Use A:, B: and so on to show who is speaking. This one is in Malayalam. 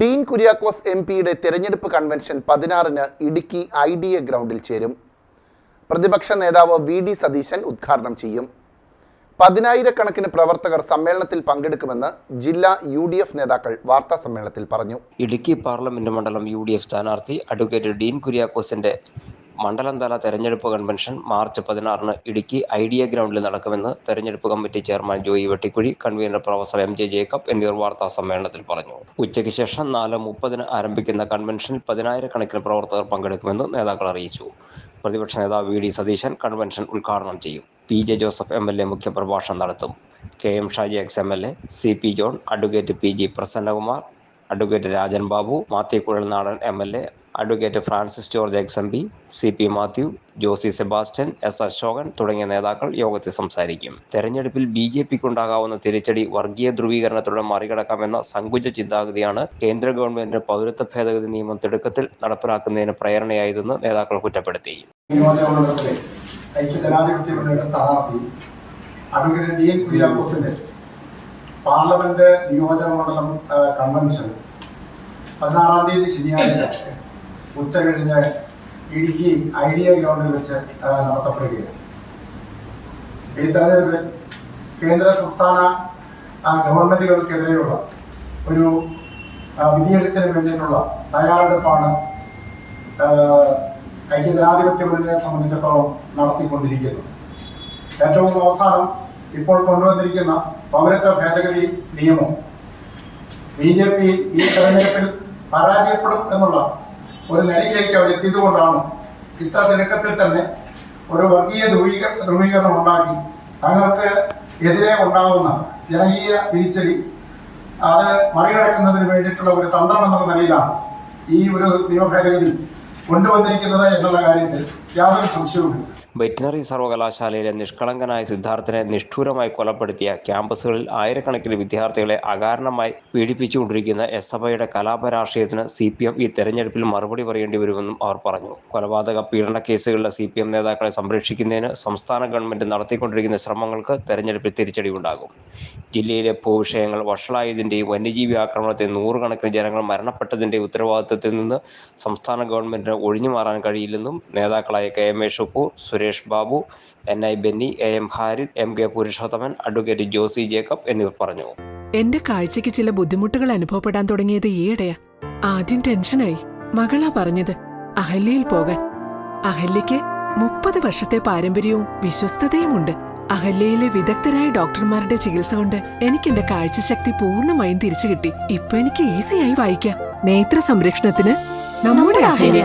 A: ഡീൻ കുര്യാക്കോസ് എം പിയുടെ തെരഞ്ഞെടുപ്പ് കൺവെൻഷൻ പതിനാറിന് ഇടുക്കി ഐ ഡി എ ഗ്രൗണ്ടിൽ ചേരും. പ്രതിപക്ഷ നേതാവ് വി ഡി സതീശൻ ഉദ്ഘാടനം ചെയ്യും. പതിനായിരക്കണക്കിന് പ്രവർത്തകർ സമ്മേളനത്തിൽ പങ്കെടുക്കുമെന്ന് ജില്ലാ യു ഡി എഫ് നേതാക്കൾ വാർത്താ സമ്മേളനത്തിൽ പറഞ്ഞു.
B: ഇടുക്കി പാർലമെന്റ് മണ്ഡലം യു ഡി എഫ് സ്ഥാനാർത്ഥി അഡ്വക്കേറ്റ് ഡീൻ കുര്യാക്കോസിന്റെ മണ്ഡലം തല തെരഞ്ഞെടുപ്പ് കൺവെൻഷൻ മാർച്ച് പതിനാറിന് ഇടുക്കി ഐ ഡി എ ഗ്രൗണ്ടിൽ നടക്കുമെന്ന് തെരഞ്ഞെടുപ്പ് committee chairman Joy Vettikuzhy convener professor M J Jacob എന്നിവർ വാർത്താ സമ്മേളനത്തിൽ പറഞ്ഞു. ഉച്ചയ്ക്ക് ശേഷം നാല് മുപ്പതിന് ആരംഭിക്കുന്ന കൺവെൻഷനിൽ പതിനായിരക്കണക്കിന് പ്രവർത്തകർ പങ്കെടുക്കുമെന്ന് നേതാക്കൾ അറിയിച്ചു. പ്രതിപക്ഷ നേതാവ് വി ഡി സതീശൻ കൺവെൻഷൻ ഉദ്ഘാടനം ചെയ്യും. P J Joseph M L A മുഖ്യപ്രഭാഷണം നടത്തും. K M Shaji ex M L A C P John advocate P G Prasannakumar advocate Rajan Babu Mathew Kuzhalnadan M L A advocate Francis George ex M P C P Mathew Josy Sebastian S Ashokan തുടങ്ങിയ നേതാക്കൾ യോഗത്തിൽ സംസാരിക്കും. തെരഞ്ഞെടുപ്പിൽ ബി ജെ പിക്കുണ്ടാകാവുന്ന തിരിച്ചടി വർഗീയ ധ്രുവീകരണത്തിലൂടെ മറികടക്കാമെന്ന സങ്കുച ചിന്താഗതിയാണ് കേന്ദ്ര ഗവൺമെന്റിന്റെ പൗരത്വ ഭേദഗതി നിയമം തിടുക്കത്തിൽ നടപ്പിലാക്കുന്നതിന് പ്രേരണയായതെന്ന് നേതാക്കൾ കുറ്റപ്പെടുത്തി.
C: പാർലമെന്റ് നിയോജക മണ്ഡലം കൺവെൻഷൻ പതിനാറാം തീയതി ശനിയാഴ്ച ഉച്ച കഴിഞ്ഞ് ഇടുക്കി ഐ ഡി എ ഗ്രൗണ്ടിൽ വെച്ച് നടത്തപ്പെടുകയാണ്. ഈ തെരഞ്ഞെടുപ്പിൽ കേന്ദ്ര സംസ്ഥാന ഗവൺമെന്റുകൾക്കെതിരെയുള്ള ഒരു വിധിയെടുത്തിന് വേണ്ടിയിട്ടുള്ള തയ്യാറെടുപ്പാണ് ഐക്യജനാധിപത്യ മുന്നണിയെ സംബന്ധിച്ചിടത്തോളം നടത്തിക്കൊണ്ടിരിക്കുന്നത്. ഏറ്റവും അവസാനം ഇപ്പോൾ കൊണ്ടുവന്നിരിക്കുന്ന പൗരത്വ ഭേദഗതി നിയമം. ബി ജെ പി ഈ തെരഞ്ഞെടുപ്പിൽ പരാജയപ്പെടും എന്നുള്ള ഒരു നിലയിലേക്ക് അവർ എത്തിയതുകൊണ്ടാണ് ഇത്ര തിടുക്കത്തിൽ തന്നെ ഒരു വർഗീയ ധ്രുവീക ധ്രുവീകരണം ഉണ്ടാക്കി. തങ്ങൾക്ക് എതിരെ ഉണ്ടാകുന്ന ജനകീയ തിരിച്ചടി അത് മറികടക്കുന്നതിന് വേണ്ടിയിട്ടുള്ള ഒരു തന്ത്രം എന്നുള്ള നിലയിലാണ് ഈ ഒരു നിയമഭേദഗതി കൊണ്ടുവന്നിരിക്കുന്നത് എന്നുള്ള കാര്യത്തിൽ യാതൊരു സംശയവുമില്ല.
B: വെറ്റിനറി സർവകലാശാലയിലെ നിഷ്കളങ്കനായ സിദ്ധാർത്ഥനെ നിഷ്ഠൂരമായി കൊലപ്പെടുത്തിയ ക്യാമ്പസുകളിൽ ആയിരക്കണക്കിന് വിദ്യാർത്ഥികളെ അകാരണമായി പീഡിപ്പിച്ചുകൊണ്ടിരിക്കുന്ന എസ് എഫ് ഐയുടെ കലാപരാഷ്ട്രീയത്തിന് സി പി എം ഈ തെരഞ്ഞെടുപ്പിൽ മറുപടി പറയേണ്ടി വരുമെന്നും അവർ പറഞ്ഞു. കൊലപാതക പീഡന കേസുകളിലെ സി പി എം നേതാക്കളെ സംരക്ഷിക്കുന്നതിന് സംസ്ഥാന ഗവൺമെന്റ് നടത്തിക്കൊണ്ടിരിക്കുന്ന ശ്രമങ്ങൾക്ക് തെരഞ്ഞെടുപ്പിൽ തിരിച്ചടി ഉണ്ടാകും ജില്ലയിലെ ഭൂവിഷയങ്ങൾ വഷളായതിന്റെയും വന്യജീവി ആക്രമണത്തിൽ നൂറുകണക്കിന് ജനങ്ങൾ മരണപ്പെട്ടതിന്റെ ഉത്തരവാദിത്തത്തിൽ നിന്ന് സംസ്ഥാന ഗവൺമെന്റിന് ഒഴിഞ്ഞു മാറാൻ കഴിയില്ലെന്നും നേതാക്കളായ K M Shukkoor Suresh Babu N I Benny A M Harith M K Purushothaman advocate Josy Jacob എന്നിവർ പറഞ്ഞു.
D: എന്റെ കാഴ്ചയ്ക്ക് ചില ബുദ്ധിമുട്ടുകൾ അനുഭവപ്പെടാൻ തുടങ്ങിയത് ഈയിടെയാ. ആദ്യം ടെൻഷനായി. മകളാ പറഞ്ഞത് അഹല്യയിൽ പോകാൻ. അഹല്യയ്ക്ക് മുപ്പത് വർഷത്തെ പാരമ്പര്യവും വിശ്വസ്തതയുമുണ്ട്. അഹല്യയിലെ വിദഗ്ധരായ ഡോക്ടർമാരുടെ ചികിത്സ കൊണ്ട് എനിക്ക് എന്റെ കാഴ്ചശക്തി പൂർണമായും തിരിച്ചു കിട്ടി ഇപ്പൊ എനിക്ക് ഈസിയായി വായിക്കാം. നേത്ര സംരക്ഷണത്തിന് നമ്മുടെ Ahalya.